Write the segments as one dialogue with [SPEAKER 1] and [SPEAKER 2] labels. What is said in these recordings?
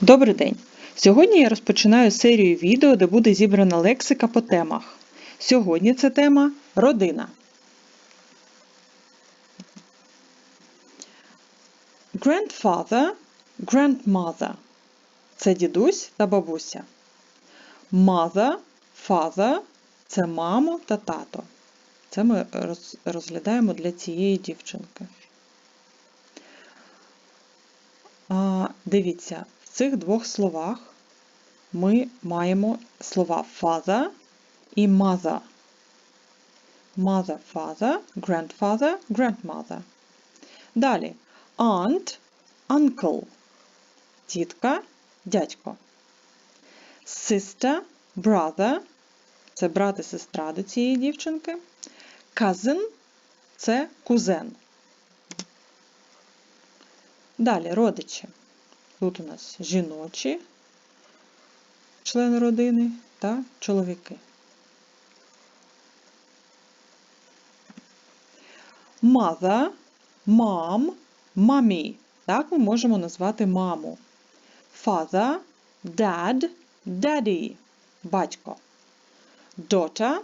[SPEAKER 1] Добрий день! Сьогодні я розпочинаю серію відео, де буде зібрана лексика по темах. Сьогодні це тема родина. Grandfather, grandmother це дідусь та бабуся. Mother, father це мамо та тато. Це ми розглядаємо для цієї дівчинки. А, Дивіться, в цих двох словах ми маємо слова father і mother. Mother, father, grandfather, grandmother. Далі aunt, uncle, тітка, дядько. Sister, brother, це брат і сестра до цієї дівчинки. Cousin – це кузен. Далі родичі. Тут у нас жіночі члени родини та чоловіки. Mother, mom, mommy. Так ми можемо назвати маму. Father, dad, daddy. Батько. Daughter,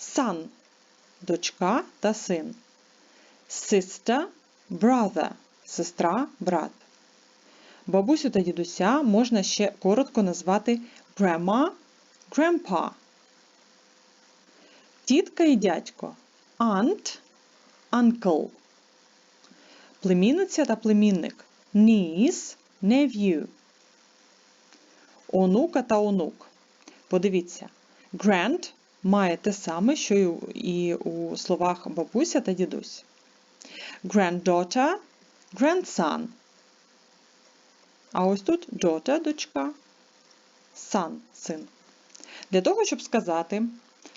[SPEAKER 1] son. Дочка та син. Sister, brother. Сестра, брат. Бабусю та дідуся можна ще коротко назвати grandma, grandpa. Тітка і дядько aunt, uncle. Племінниця та племінник niece, nephew. Онука та онук. Подивіться, grand має те саме, що і у словах бабуся та дідусь. Granddaughter, grandson. А ось тут daughter – дочка, son – син. Для того, щоб сказати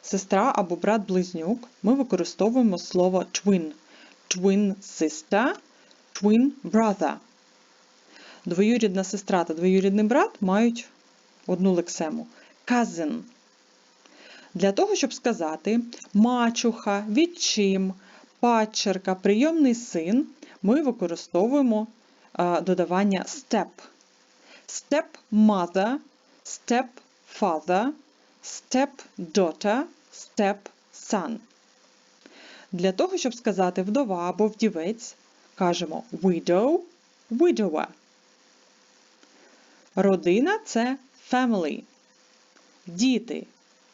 [SPEAKER 1] сестра або брат-близнюк, ми використовуємо слово twin. Twin sister, twin brother. Двоюрідна сестра та двоюрідний брат мають одну лексему cousin. Для того, щоб сказати мачуха, відчим, падчерка, прийомний син, ми використовуємо е, додавання step. Step mother, step father, step daughter, step son. Для того, щоб сказати вдова або вдівець, кажемо widow, widower. Родина це family. Діти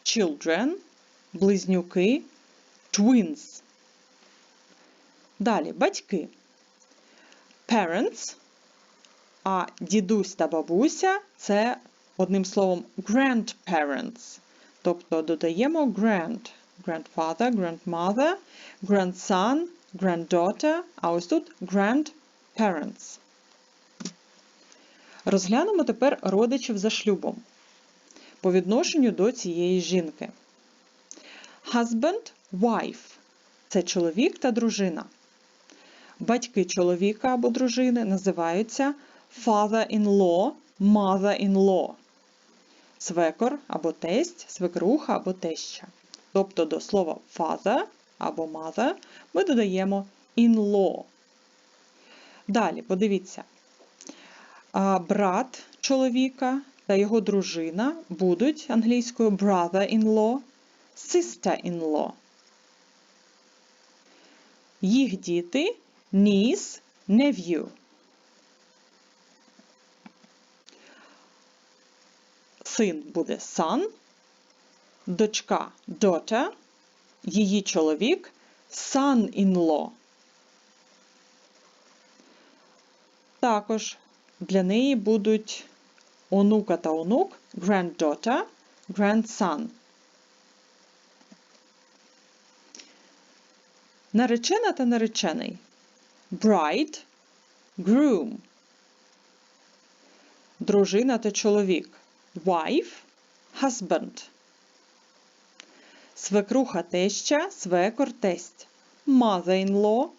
[SPEAKER 1] children, близнюки twins. Далі батьки. Parents, а дідусь та бабуся це одним словом grandparents. Тобто додаємо grand, grandfather, grandmother, grandson, granddaughter, а ось тут grandparents. Розглянемо тепер родичів за шлюбом по відношенню до цієї жінки. Husband, wife це чоловік та дружина. Батьки чоловіка або дружини називаються father-in-law, mother-in-law. Свекор або тесть, свекруха або теща. Тобто до слова father або mother ми додаємо in-law. Далі, подивіться. Брат чоловіка та його дружина будуть англійською brother-in-law, sister-in-law. Їх діти niece, nephew. Син буде son, дочка daughter, її чоловік son-in-law. Також для неї будуть онука та онук granddaughter, grandson. Наречена та наречений bride, groom. Дружина та чоловік wife, husband. Свекруха теща, свекор тесть mother-in-law,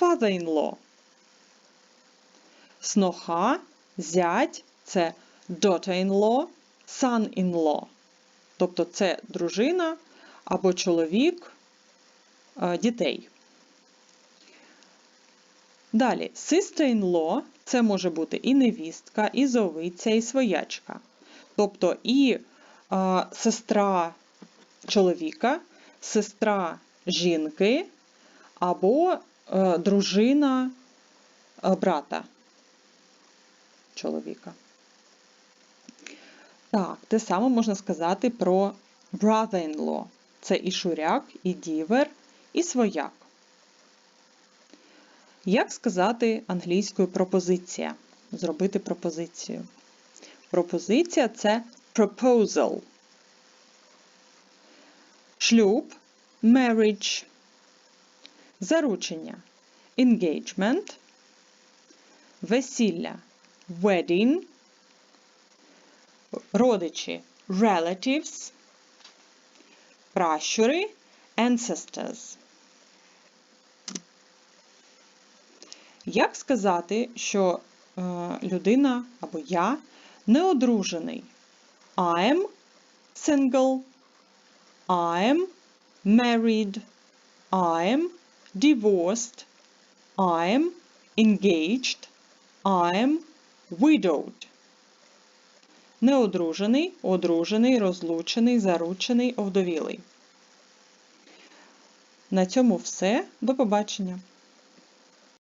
[SPEAKER 1] father-in-law. Сноха, зять це daughter-in-law, son-in-law. Тобто це дружина або чоловік е, дітей. Далі, sister-in-law – це може бути і невістка, і зовиця, і своячка. Тобто і а, сестра чоловіка, сестра жінки або е, дружина е, брата чоловіка. Так, те саме можна сказати про brother-in-law. Це і шуряк, і дівер, і свояк. Як сказати англійською пропозиція? Зробити пропозицію. Пропозиція це proposal. Шлюб marriage. Заручення engagement. Весілля wedding. Родичі relatives. Пращури ancestors. Як сказати, що е, людина або я не одружений? I'm single. I'm married. I'm divorced. I'm engaged. I'm widowed. Неодружений, одружений, розлучений, заручений, овдовілий. На цьому все. До побачення!